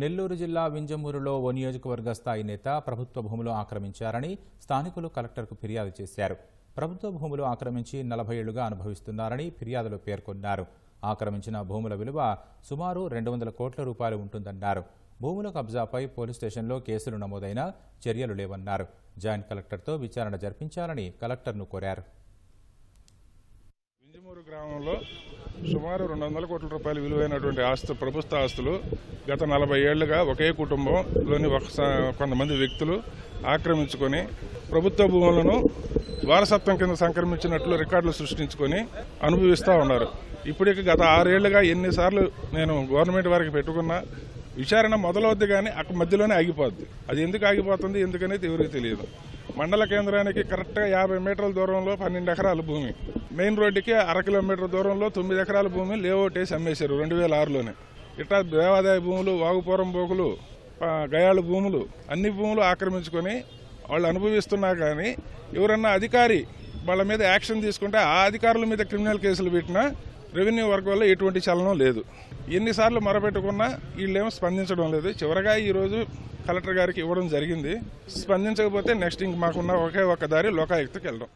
నెల్లూరు జిల్లా వింజమూరులో ఓ నియోజకవర్గ స్థాయి నేత ప్రభుత్వ భూములు ఆక్రమించారని స్థానికులు కలెక్టర్కు ఫిర్యాదు చేశారు. ప్రభుత్వ భూములు ఆక్రమించి నలభై ఏళ్ళుగా అనుభవిస్తున్నారని ఫిర్యాదులో పేర్కొన్నారు. ఆక్రమించిన భూముల విలువ సుమారు రెండు వందల కోట్ల రూపాయలు ఉంటుందన్నారు. భూముల కబ్జాపై పోలీస్ స్టేషన్లో కేసులు నమోదైనా చర్యలు లేవన్నారు. జాయింట్ కలెక్టర్తో విచారణ జరిపించాలని కలెక్టర్ను కోరారు. వింజమూరు గ్రామంలో సుమారు రెండు వందల కోట్ల రూపాయల విలువైనటువంటి ఆస్తు ప్రభుత్వ ఆస్తులు గత నలభై ఏళ్ళుగా ఒకే కుటుంబంలోని ఒక కొంతమంది వ్యక్తులు ఆక్రమించుకొని ప్రభుత్వ భూములను వారసత్వం కింద సంక్రమించినట్లు రికార్డులు సృష్టించుకొని అనుభవిస్తూ ఉన్నారు. ఇప్పటికి గత ఆరేళ్ళుగా ఎన్నిసార్లు నేను గవర్నమెంట్ వారికి పెట్టుకున్నా విచారణ మొదలవుద్ది కానీ అక్కడ మధ్యలోనే ఆగిపోద్ది. అది ఎందుకు ఆగిపోతుంది ఎందుకనేది ఎవరికి తెలియదు. మండల కేంద్రానికి కరెక్ట్గా యాభై మీటర్ల దూరంలో పన్నెండు ఎకరాల భూమి. మెయిన్ రోడ్డుకి అర కిలోమీటర్ దూరంలో తొమ్మిది ఎకరాల భూమి లేఅవుట్ వేసి అమ్మేశారు రెండు వేల ఆరులోనే. ఇట్లా దేవాదాయ భూములు వాగుపురం బోకులు గయాలు గయాళ భూములు అన్ని భూములు ఆక్రమించుకొని వాళ్ళు అనుభవిస్తున్నా కానీ ఎవరన్నా అధికారి వాళ్ళ మీద యాక్షన్ తీసుకుంటే ఆ అధికారుల మీద క్రిమినల్ కేసులు పెట్టినా రెవెన్యూ వర్క్ వల్ల ఎటువంటి చలనం లేదు. ఎన్నిసార్లు మొరపెట్టుకున్నా వీళ్ళేమో స్పందించడం లేదు. చివరగా ఈరోజు కలెక్టర్ గారికి ఇవ్వడం జరిగింది. స్పందించకపోతే నెక్స్ట్ ఇంక మాకున్న ఒకే ఒక దారి లోకాయుక్తకి వెళ్ళడం.